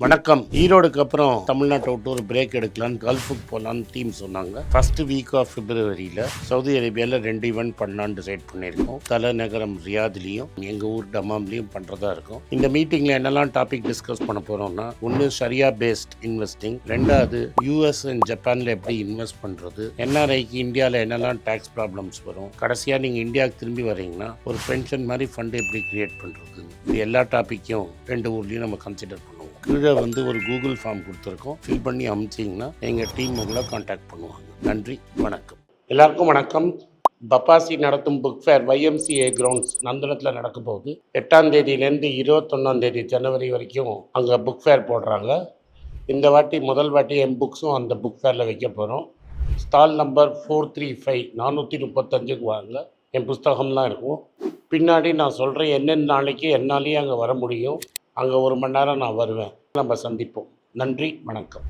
வணக்கம். ஈரோடுக்கு அப்புறம் தமிழ்நாட்டை விட்டு ஒரு பிரேக் எடுக்கலான்னு கல்ஃபுக்கு போகலான்னு டீம் சொன்னாங்க. ஃபர்ஸ்ட் வீக் ஆஃப் பிப்ரவரியில் சவுதி அரேபியாவில் ரெண்டு ஈவெண்ட் பண்ணலான்னு டிசைட் பண்ணியிருக்கோம். தலைநகரம் ரியாத்லேயும் எங்கள் ஊர் டமாம்லேயும் பண்ணுறதா இருக்கும். இந்த மீட்டிங்கில் என்னெல்லாம் டாபிக் டிஸ்கஸ் பண்ண போகிறோம்னா ஒன்று ஷரியா பேஸ்ட் இன்வெஸ்டிங் ரெண்டாவது யூஎஸ் அண்ட் ஜப்பானில் எப்படி இன்வெஸ்ட் பண்ணுறது என்ஆர்ஐக்கு இந்தியாவில் என்னெல்லாம் டேக்ஸ் ப்ராப்ளம்ஸ் வரும். கடைசியாக நீங்கள் இந்தியாவுக்கு திரும்பி வரீங்கன்னா ஒரு பென்ஷன் மாதிரி ஃபண்டு எப்படி கிரியேட் பண்ணுறது இது எல்லா டாப்பிக்கும் ரெண்டு ஊர்லேயும் நம்ம கன்சிடர் பண்ணுவோம் கீழே வந்து ஒரு கூகுள் ஃபார்ம் கொடுத்துருக்கோம். ஃபில் பண்ணி அமுச்சிங்கன்னா எங்கள் டீம் உங்களை காண்டாக்ட் பண்ணுவாங்க. நன்றி வணக்கம். எல்லாருக்கும் வணக்கம். பப்பாசி நடத்தும் புக் ஃபேர் ஒய்எம்சிஏ கிரவுண்ட்ஸ் நந்தனத்தில் நடக்க போகுது. எட்டாம் தேதியிலேருந்து இருபத்தொன்னாம் தேதி ஜனவரி வரைக்கும் அங்கே புக் ஃபேர் போடுறாங்க. இந்த வாட்டி முதல் வாட்டி என் புக்ஸும் அந்த புக் ஃபேரில் வைக்க போகிறோம் stall number four three five நானூற்றி முப்பத்தஞ்சுக்கு வாங்க. என் புஸ்தகம்லாம் இருக்கும். பின்னாடி நான் சொல்கிறேன் என்னென்ன நாளைக்கு என்னாலேயே அங்கே வர முடியும். அங்கே ஒரு மணி நேரம் நான் வருவேன். நம்ம சந்திப்போம். நன்றி வணக்கம்.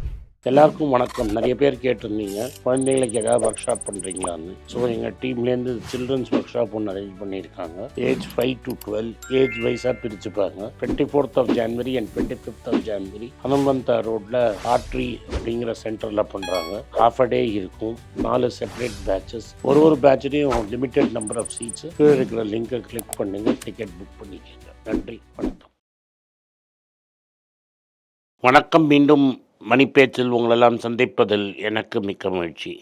எல்லாருக்கும் வணக்கம். நிறைய பேர் கேட்டிருந்தீங்க. குழந்தைங்களுக்கு ஏதாவது ஒர்க் ஷாப் பண்ணுறீங்களான்னு ஸோ எங்கள் டீம்லேருந்து சில்ட்ரன்ஸ் ஒர்க் ஷாப் ஒன்று அரேஞ்ச் பண்ணியிருக்காங்க. Age five to twelve age வைஸாக பிரிச்சுப்பாங்க. Twenty fourth of January and twenty fifth of January Hanumantha ரோட்டில் ஆட்ரி அப்படிங்கிற சென்டரில் பண்ணுறாங்க ஹாஃப் அ டே இருக்கும். நாலு செப்பரேட் பேட்சஸ் ஒரு ஒரு பேட்ச்லேயும் லிமிட்டெட் நம்பர் ஆஃப் சீட்ஸ் கீழே இருக்கிற லிங்கை கிளிக் பண்ணுங்கள் டிக்கெட் புக் பண்ணிக்கோங்க. நன்றி வணக்கம். வணக்கம். மீண்டும் மணிப்பேச்சில் உங்களெல்லாம் சந்திப்பதில் எனக்கு மிக்க மகிழ்ச்சி.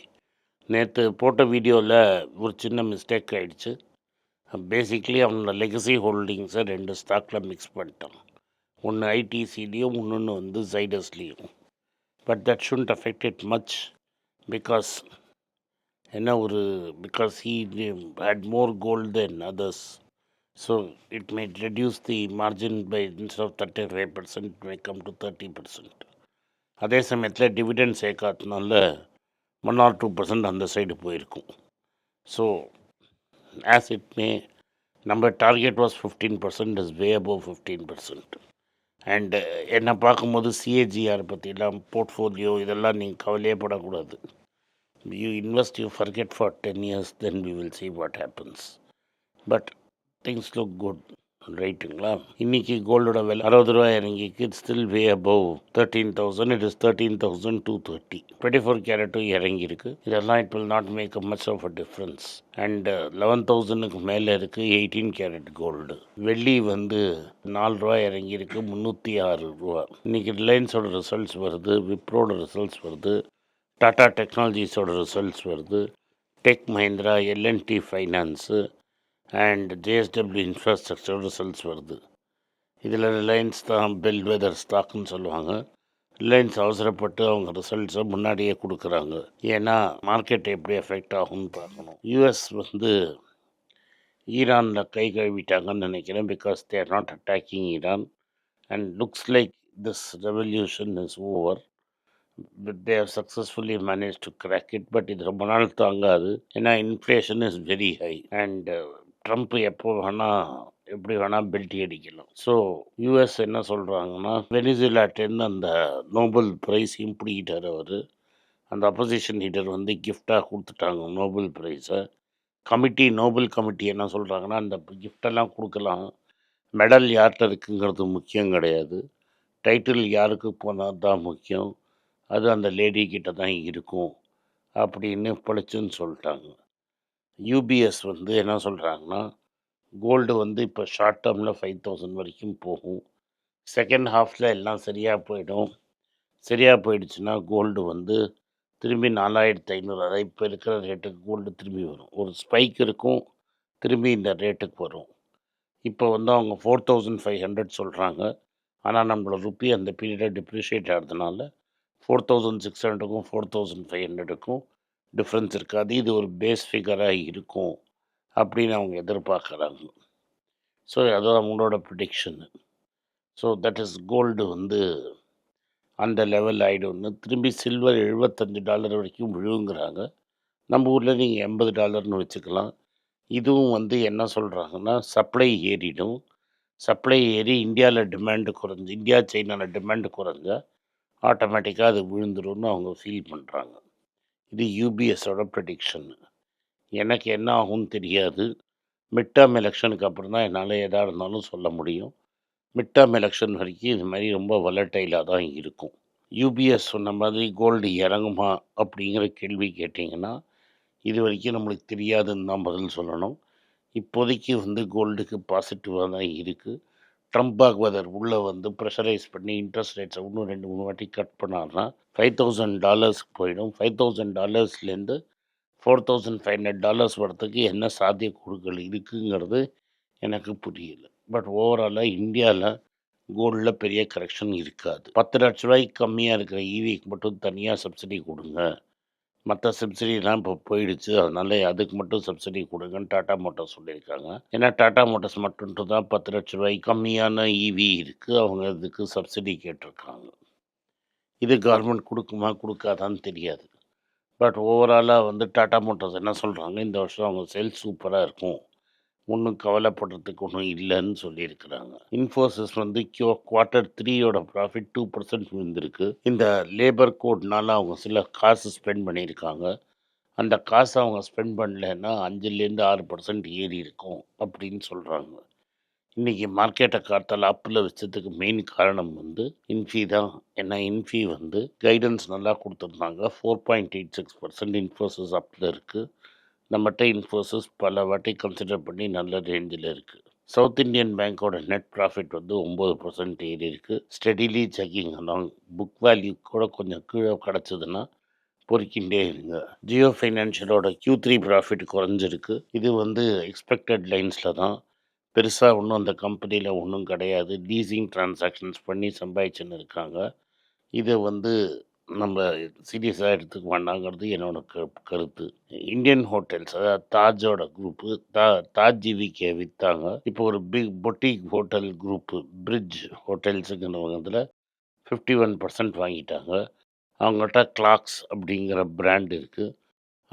நேற்று போட்ட வீடியோவில் ஒரு சின்ன மிஸ்டேக் ஆகிடுச்சு பேசிக்லி அவனோட லெகசி ஹோல்டிங்ஸை ரெண்டு ஸ்டாக்கில் மிக்ஸ் பண்ணிட்டான். ஒன்று ஐடிசிலையும் இன்னொன்று வந்து ஜைடஸ்லேயும் but that shouldn't affect it much because என்ன ஒரு because he had more gold than others so it may reduce the margin by instead of thirty five percent may come to thirty percent அதே சமயத்தில் dividend சேர்க்காதனால one or two percent அந்த side போயிருக்கும். So as it may நம்ம target was fifteen percent is way above fifteen percent and என்னை பார்க்கும்போது CAGR பற்றிலாம் portfolio இதெல்லாம் நீங்கள் கவலையே படக்கூடாது. You invest you forget for ten years then we will see what happens but things look good ரைட்டுங்களா இன்னைக்கு கோல்டோட விலை அறுபது ரூபாய் இறங்கிக்கு still way above thirteen thousand it is thirteen thousand two thirty twenty four கேரட்டும் இறங்கியிருக்கு. இதெல்லாம் it will not make a much of a difference and eleven தௌசண்ட்க்கு மேலே இருக்குது எயிட்டீன் கேரட் கோல்டு வெள்ளி வந்து நாலு ரூபா இறங்கியிருக்கு. முந்நூற்றி ஆறு ரூபா. இன்னைக்கு ரிலையன்ஸோட ரிசல்ட்ஸ் வருது. விப்ரோட ரிசல்ட்ஸ் வருது. டாடா டெக்னாலஜிஸோட ரிசல்ட்ஸ் வருது. Tech Mahindra L and T finance and JSW infrastructure results வருது. இதில் ரிலையன்ஸ் தான் பெல் வெதர் ஸ்டாக்னு சொல்லுவாங்க. ரிலையன்ஸ் அவசரப்பட்டு அவங்க ரிசல்ட்ஸை முன்னாடியே கொடுக்குறாங்க. ஏன்னா மார்க்கெட் எப்படி எஃபெக்ட் ஆகும்னு பார்க்கணும். யூஎஸ் வந்து ஈரானில் கை கழுவிட்டாங்கன்னு நினைக்கிறேன். Because they're not attacking Iran and looks like this revolution is over they are successfully manage to crack it but இது ரொம்ப நாள் தாங்காது. ஏன்னா inflation is very high and Trump எப்போ வேணால் எப்படி வேணால் பெல்ட்டி அடிக்கலாம். ஸோ யூஎஸ் என்ன சொல்கிறாங்கன்னா வெனிசுலாட்டேருந்து அந்த நோபல் ப்ரைஸையும் பிடிக்கிட்டார் அவர். அந்த அப்போசிஷன் லீடர் வந்து கிஃப்டாக கொடுத்துட்டாங்க நோபல் ப்ரைஸை கமிட்டி நோபல் கமிட்டி என்ன சொல்கிறாங்கன்னா அந்த கிஃப்டெல்லாம் கொடுக்கலாம். மெடல் யார்கிட்ட இருக்குங்கிறது முக்கியம் கிடையாது. டைட்டில் யாருக்கு போனால் தான் முக்கியம். அது அந்த லேடி கிட்ட தான் இருக்கும். அப்படின்னு பழிச்சுன்னு சொல்லிட்டாங்க. யூபிஎஸ் வந்து என்ன சொல்கிறாங்கன்னா கோல்டு வந்து இப்போ ஷார்ட் டேர்மில் ஃபைவ் தௌசண்ட் வரைக்கும் போகும். செகண்ட் ஹாஃபில் எல்லாம் சரியாக போயிடும். சரியாக போயிடுச்சுன்னா கோல்டு வந்து திரும்பி நாலாயிரத்து ஐநூறு. அதாவது இப்போ இருக்கிற ரேட்டுக்கு கோல்டு திரும்பி வரும். ஒரு ஸ்பைக் இருக்கும் திரும்பி இந்த ரேட்டுக்கு வரும். இப்போ வந்து அவங்க ஃபோர் தௌசண்ட் ஃபைவ் ஹண்ட்ரட் சொல்கிறாங்க ஆனால் நம்மளோட ருப்பி அந்த பீரியடை டிப்ரிஷியேட் ஆகிறதுனால ஃபோர் தௌசண்ட் சிக்ஸ் ஹண்ட்ரடுக்கும் ஃபோர் தௌசண்ட் ஃபைவ் ஹண்ட்ரடுக்கும் டிஃப்ரென்ஸ் இருக்காது. இது ஒரு பேஸ் ஃபிகராக இருக்கும் அப்படின்னு அவங்க எதிர்பார்க்குறாங்க. ஸோ அதுதான் அவங்களோட prediction so that is gold வந்து அந்த லெவல் ஆகிடும்னு திரும்பி சில்வர் எழுபத்தஞ்சு டாலர் வரைக்கும் விழுங்குறாங்க. நம்ம ஊரில் நீங்கள் எண்பது டாலர்னு வச்சுக்கலாம். இதுவும் வந்து என்ன சொல்கிறாங்கன்னா சப்ளை ஏறிடும். சப்ளை ஏறி இந்தியாவில் டிமாண்டு குறைஞ்சி இந்தியா சைனாவில் டிமாண்டு குறைஞ்சா ஆட்டோமேட்டிக்காக அது விழுந்துரும்னு அவங்க ஃபீல் பண்ணுறாங்க இது யூபிஎஸோட ப்ரெடிக்ஷன் எனக்கு என்ன ஆகும்னு தெரியாது. மிட் டேர்ம் எலெக்ஷனுக்கு அப்புறம் தான் என்னால் எதாக இருந்தாலும் சொல்ல முடியும். மிட் டேர்ம் எலெக்ஷன் வரைக்கும் இது மாதிரி ரொம்ப வலட்டைலாக தான் இருக்கும். யூபிஎஸ் சொன்ன மாதிரி கோல்டு இறங்குமா அப்படிங்கிற கேள்வி கேட்டிங்கன்னா இது வரைக்கும் நம்மளுக்கு தெரியாதுன்னு தான் பதில் சொல்லணும். இப்போதைக்கு வந்து கோல்டுக்கு பாசிட்டிவாக தான் இருக்குது ட்ரம்ப் ஆகுவதர் உள்ளே வந்து ப்ரெஷரைஸ் பண்ணி இன்ட்ரெஸ்ட் ரேட்ஸை இன்னும் ரெண்டு மூணு வாட்டி கட் பண்ணார்னா ஃபைவ் தௌசண்ட் டாலர்ஸ்க்கு போயிடும். Five thousand டாலர்ஸ்லேருந்து four thousand five hundred dollars வரத்துக்கு என்ன சாத்தியக்கூறுகள் இருக்குங்கிறது எனக்கு புரியல. பட் ஓவராலாக இந்தியாவில் கோல்டில் பெரிய கரெக்ஷன் இருக்காது. பத்து லட்ச ரூபாய்க்கு கம்மியாக இருக்கிற ஈவிக்கு மட்டும் தனியாக சப்சிடி கொடுங்க. மற்ற சப்சிடிலாம் இப்போ போயிடுச்சு. அதனால அதுக்கு மட்டும் சப்சிடி கொடுங்கன்னு டாட்டா மோட்டார்ஸ் சொல்லியிருக்காங்க. ஏன்னா டாட்டா மோட்டார்ஸ் மட்டும்ட்டு தான் பத்து லட்ச ரூபாய் கம்மியான ஈவி இருக்குது அவங்க இதுக்கு சப்சிடி கேட்டிருக்காங்க. இது கவர்மெண்ட் கொடுக்குமா கொடுக்காதான்னு தெரியாது. பட் ஓவராலாக வந்து டாட்டா மோட்டார்ஸ் என்ன சொல்கிறாங்க இந்த வருஷம் அவங்க சேல்ஸ் சூப்பராக இருக்கும். ஒன்றும் கவலைப்படுறதுக்கு ஒன்றும் இல்லைன்னு சொல்லியிருக்கிறாங்க. இன்ஃபோசிஸ் வந்து கியோ குவார்ட்டர் த்ரீயோட ப்ராஃபிட் டூ பர்சன்ட் விழுந்திருக்கு. இந்த லேபர் கோட்னால அவங்க சில காசு ஸ்பெண்ட் பண்ணியிருக்காங்க. அந்த காசை அவங்க ஸ்பெண்ட் பண்ணலைன்னா அஞ்சுலேருந்து ஆறு பர்சன்ட் ஏறி இருக்கும் அப்படின்னு சொல்கிறாங்க இன்றைக்கி மார்க்கெட்டை காத்தால் அப்பில் வச்சதுக்கு மெயின் காரணம் வந்து இன்ஃபி தான். ஏன்னா இன்ஃபி வந்து கைடன்ஸ் நல்லா கொடுத்துருந்தாங்க. Four point eight six percent Infosys அப்பில் இருக்குது நம்மகிட்ட இன்ஃபோசிஸ் பல வாட்டி கன்சிடர் பண்ணி நல்ல ரேஞ்சில் இருக்குது சவுத் இந்தியன் பேங்க்கோட நெட் ப்ராஃபிட் வந்து ஒம்பது பர்சன்ட் ஏறி இருக்குது steadily checking along book value கூட கொஞ்சம் கீழே கிடச்சதுன்னா பொறுக்கின்றே இருங்க. ஜியோ ஃபைனான்ஷியலோட கியூ த்ரீ ப்ராஃபிட் குறைஞ்சிருக்கு. இது வந்து எக்ஸ்பெக்டட் லைன்ஸில் தான். பெருசாக ஒன்றும் அந்த கம்பெனியில் ஒன்றும் கிடையாது. லீசிங் டிரான்சாக்ஷன்ஸ் பண்ணி சம்பாதிச்சுன்னு இருக்காங்க. இதை வந்து நம்ம சீரியஸாக எடுத்துக்க வேண்டாங்கிறது என்னோட க கருத்து. இந்தியன் ஹோட்டல்ஸ் அதாவது தாஜோட குரூப்பு தா தாஜ் ஜிவிகே விற்றாங்க இப்போ ஒரு big boutique hotel group Brij ஹோட்டல்ஸுங்கிறவங்கத்தில் fifty one percent வாங்கிட்டாங்க. அவங்கள்ட்ட கிளாக்ஸ் அப்படிங்கிற பிராண்ட் இருக்குது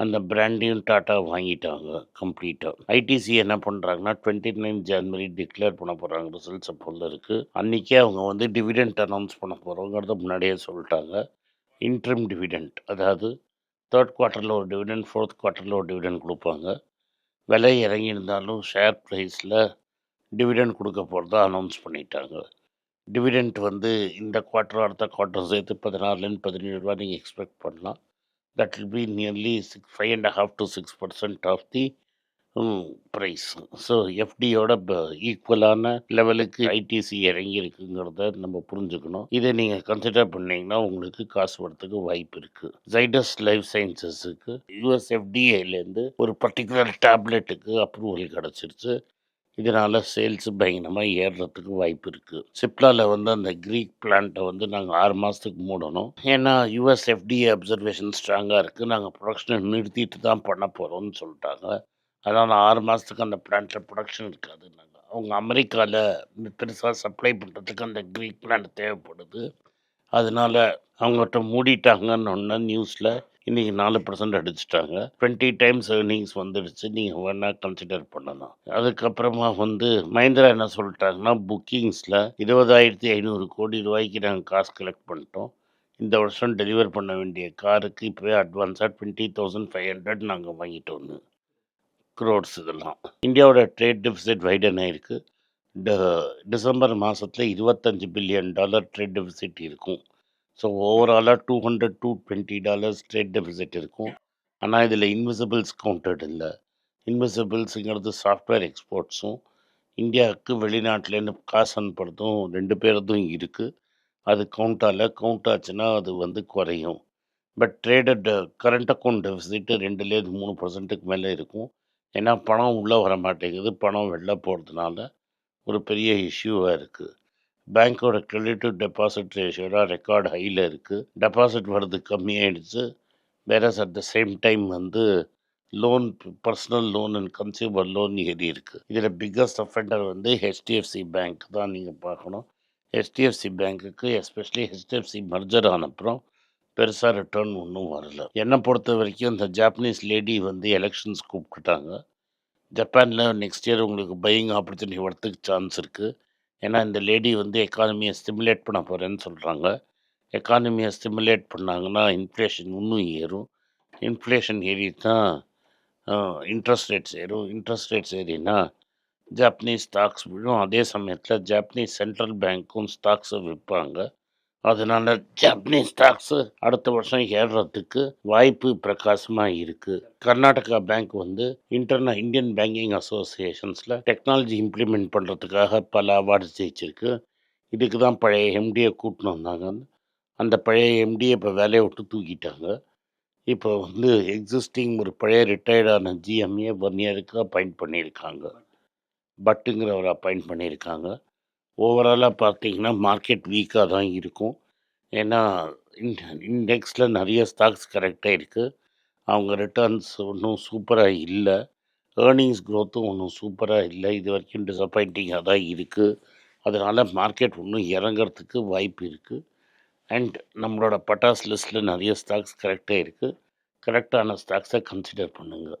அந்த பிராண்டையும் டாட்டா வாங்கிட்டாங்க கம்ப்ளீட்டாக ஐடிசி என்ன பண்ணுறாங்கன்னா டுவெண்ட்டி நைன் ஜான்வரி டிக்ளேர் பண்ண போகிறாங்க ரிசல்ட்ஸ் அப்போல இருக்குது அன்றைக்கே அவங்க வந்து டிவிடெண்ட் அனௌன்ஸ் பண்ண போகிறோங்கிறத முன்னாடியே சொல்லிட்டாங்க. இன்ட்ரிம் டிவிடெண்ட் அதாவது தேர்ட் குவார்ட்டரில் ஒரு டிவிடெண்ட் ஃபோர்த் குவார்ட்டரில் ஒரு டிவிடெண்ட் கொடுப்பாங்க. விலை இறங்கியிருந்தாலும் ஷேர் ப்ரைஸில் டிவிடெண்ட் கொடுக்க போகிறதா அனௌன்ஸ் பண்ணிட்டாங்க. டிவிடெண்ட் வந்து இந்த குவார்ட்டர் அடுத்த குவார்ட்டர் சேர்த்து பதினாறுலேருந்து பதினேழு ரூபா நீங்கள் எக்ஸ்பெக்ட் பண்ணலாம். That will be nearly six five and half to six percent of the price so எஃப்டியோட ஈக்குவலான லெவலுக்கு ஐடிசி இறங்கி இருக்குங்கிறத நம்ம புரிஞ்சுக்கணும். இதை நீங்கள் கன்சிடர் பண்ணிங்கன்னா உங்களுக்கு காசு வரத்துக்கு வாய்ப்பு இருக்குது ஜைடஸ் லைஃப் சயின்சஸுக்கு யூஎஸ் எஃப்டிஏலேருந்து ஒரு பர்டிகுலர் டேப்லெட்டுக்கு அப்ரூவல் கிடச்சிருச்சு. இதனால் சேல்ஸ் பயங்கரமாக ஏறுறதுக்கு வாய்ப்பு இருக்குது சிப்லாவில் வந்து அந்த க்ரீக் பிளான்ட்டை வந்து நாங்கள் ஆறு மாதத்துக்கு மூடணும். ஏன்னா யூஎஸ் எஃப்டிஏ அப்சர்வேஷன் ஸ்ட்ராங்காக இருக்குது நாங்கள் ப்ரொடக்ஷனை நிறுத்திட்டு தான் பண்ண போகிறோம்னு சொல்லிட்டாங்க. அதனால் ஆறு மாதத்துக்கு அந்த பிளான்ட்டில் ப்ரொடக்ஷன் இருக்காது நாங்கள் அவங்க அமெரிக்காவில் பெருசாக சப்ளை பண்ணுறதுக்கு அந்த க்ரீக் பிளான்ட் தேவைப்படுது. அதனால அவங்ககிட்ட மூடிட்டாங்கன்னு ஒன்று நியூஸில் இன்றைக்கி நாலு பர்சன்ட் அடிச்சிட்டாங்க. டுவெண்ட்டி டைம்ஸ் ஏர்னிங்ஸ் வந்துடுச்சு நீங்கள் வேணால் கன்சிடர் பண்ணலாம். அதுக்கப்புறமா வந்து மஹிந்திரா என்ன சொல்லிட்டாங்கன்னா புக்கிங்ஸில் இருபதாயிரத்தி ஐநூறு கோடி ரூபாய்க்கு நாங்கள் காசு கலெக்ட் பண்ணிட்டோம். இந்த வருஷம் டெலிவர் பண்ண வேண்டிய காருக்கு இப்போவே அட்வான்ஸாக டுவெண்ட்டி தௌசண்ட் ஃபைவ் ஹண்ட்ரட் நாங்கள் வாங்கிட்டோன்னு க்ரோட்ஸ் இதெல்லாம். இந்தியாவோட ட்ரேட் டெபிசிட் வைடன் ஆயிருக்கு ட டிசம்பர் மாதத்தில் இருபத்தஞ்சி பில்லியன் டாலர் ட்ரேட் டெபிசிட் இருக்கும். ஸோ ஓவராலாக two hundred two twenty dollars trade deficit இருக்கும். ஆனால் இதில் இன்விசிபிள்ஸ் கவுண்டட் இல்லை. இன்விசிபிள்ஸுங்கிறது சாஃப்ட்வேர் எக்ஸ்போர்ட்ஸும் இந்தியாவுக்கு வெளிநாட்டிலேருந்து காசு அனுப்புறதும் ரெண்டு பேரதும் இருக்குது அது கவுண்ட் ஆகல. கவுண்ட் ஆச்சுன்னா அது வந்து குறையும். But traded current account deficit ரெண்டுலேருந்து மூணு பர்சன்ட்டுக்கு மேலே இருக்கும். ஏன்னா பணம் உள்ளே வர மாட்டேங்குது பணம் வெளில போகிறதுனால ஒரு பெரிய இஷ்யூவாக இருக்குது பேங்க்கோட கிரெடிட் டு டெபாசிட் ரேஷியோலாம் ரெக்கார்ட் ஹையில் இருக்குது டெபாசிட் வர்றது கம்மியாயிடுச்சு. Whereas at the same time வந்து loan personal loan and consumer loan ஏறி இருக்குது இதில் பிக்கஸ்ட் அஃபெண்டர் வந்து ஹெச்டிஎஃப்சி பேங்க் தான் நீங்கள் பார்க்கணும். ஹெச்டிஎஃப்சி பேங்க்குக்கு எஸ்பெஷலி ஹெச்டிஎஃப்சி மர்ஜர் ஆனப்புறம் பெருசாக ரிட்டர்ன் ஒன்றும் வரல. என்னை பொறுத்த வரைக்கும் இந்த ஜாப்பனீஸ் லேடி வந்து எலெக்ஷன்ஸ் கூப்பிட்டுட்டாங்க. ஜப்பானில் நெக்ஸ்ட் இயர் உங்களுக்கு பையிங் ஆப்பர்ச்சுனிட்டி வரத்துக்கு சான்ஸ் இருக்குது ஏன்னா இந்த லேடி வந்து எக்கானமியை ஸ்டிமுலேட் பண்ண போகிறேன்னு சொல்கிறாங்க எக்கானமியை ஸ்டிமுலேட் பண்ணாங்கன்னா இன்ஃப்ளேஷன் இன்னும் ஏறும். இன்ஃப்ளேஷன் ஏறி தான் இன்ட்ரெஸ்ட் ரேட்ஸ் ஏறும். இன்ட்ரெஸ்ட் ரேட்ஸ் ஏறினா ஜாப்பனீஸ் ஸ்டாக்ஸ் விழும். அதே சமயத்தில் ஜாப்பனீஸ் சென்ட்ரல் பேங்க்கும் ஸ்டாக்ஸை விற்பாங்க அதனால ஜாப்பனீஸ் ஸ்டாக்ஸு அடுத்த வருஷம் ஏறுறதுக்கு வாய்ப்பு பிரகாசமாக இருக்குது கர்நாடகா பேங்க் வந்து இன்டர்நா இந்தியன் பேங்கிங் அசோசியேஷன்ஸில் டெக்னாலஜி இம்ப்ளிமெண்ட் பண்ணுறதுக்காக பல அவார்டு ஜெயிச்சிருக்கு. இதுக்கு தான் பழைய எம்டியை கூட்டின்னு வந்தாங்க. அந்த பழைய எம்டியை இப்போ வேலையை விட்டு தூக்கிட்டாங்க. இப்போ வந்து எக்ஸிஸ்டிங் ஒரு பழைய ரிட்டையர்டான ஜிஎம்ஏ ஒன் இயருக்கு அப்பாயிண்ட் பண்ணியிருக்காங்க. பட்டுங்கிறவரை அப்பாயிண்ட் பண்ணியிருக்காங்க. ஓவராலாக பார்த்தீங்கன்னா மார்க்கெட் வீக்காக தான் இருக்கும். ஏன்னா இண்டெக்ஸில் நிறைய ஸ்டாக்ஸ் கரெக்டாக இருக்குது அவங்க ரிட்டர்ன்ஸ் ஒன்றும் சூப்பராக இல்லை. ஏர்னிங்ஸ் க்ரோத்தும் ஒன்றும் சூப்பராக இல்லை. இது வரைக்கும் டிசப்பாயிண்டிங்காக தான் இருக்குது அதனால் மார்க்கெட் இன்னும் இறங்கிறதுக்கு வாய்ப்பு இருக்குது அண்ட் நம்மளோட பட்டாஸ் லிஸ்ட்டில் நிறைய ஸ்டாக்ஸ் கரெக்டாக இருக்குது கரெக்டான ஸ்டாக்ஸை கன்சிடர் பண்ணுங்கள்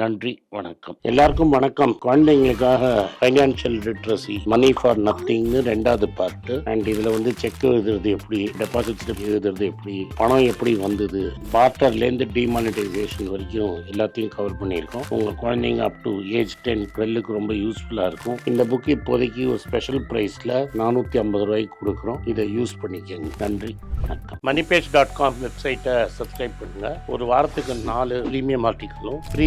நன்றி வணக்கம். எல்லாருக்கும் வணக்கம். குழந்தைங்களுக்காக ஃபைனான்ஷியல் லிட்ரஸி மணி ஃபார் நத்திங்னு ரெண்டாவது பார்ட்டு அண்ட் இதில் வந்து செக் எழுதுறது எப்படி டெபாசிட் எழுதுறது எப்படி பணம் எப்படி வந்தது பார்ட்டர்லேருந்து டிமானிட்டைசேஷன் வரைக்கும் எல்லாத்தையும் கவர் பண்ணியிருக்கோம். உங்கள் குழந்தைங்க அப் டு ஏஜ் டென் டுவெல்லுக்கு ரொம்ப யூஸ்ஃபுல்லாக இருக்கும். இந்த புக் இப்போதைக்கு ஒரு ஸ்பெஷல் ப்ரைஸில் நானூற்றி ஐம்பது ரூபாய்க்கு கொடுக்குறோம். இதை யூஸ் பண்ணிக்கோங்க. நன்றி வணக்கம். மணிபேஜ் டாட் காம் வெப்சைட்டை சப்ஸ்கிரைப் பண்ணுங்கள் ஒரு வாரத்துக்கு நாலு ப்ரீமியம் ஆர்டிக்கலும் ஃப்ரீ